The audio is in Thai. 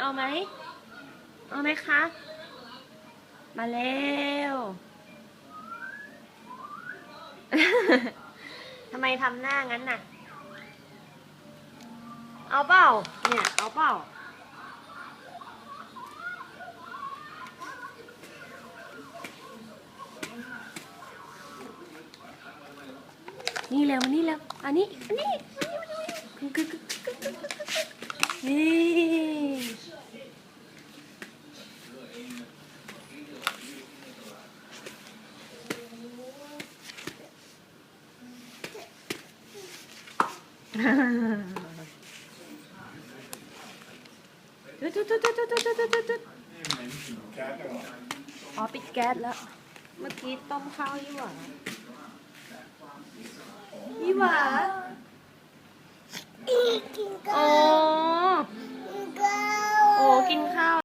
เอาไหม เอาไหมคะ มาเร็วทำไมทำหน้างั้นน่ะ เอาเปล่า เนี่ย เอาเปล่า นี่เร็วนี่เร็วอันนี้ อันนี้อัน นี้อันนี้อันนี้นี่ตุ๊ดตุ๊ดตุ๊ดตุ๊ดตุ๊ดตุ๊ดตุ๊ดตุ๊ดอ๋อปิดแก๊สแล้ว เมื่อกี้ต้มข้าวยี่หว่ายี่หว่าอีกิน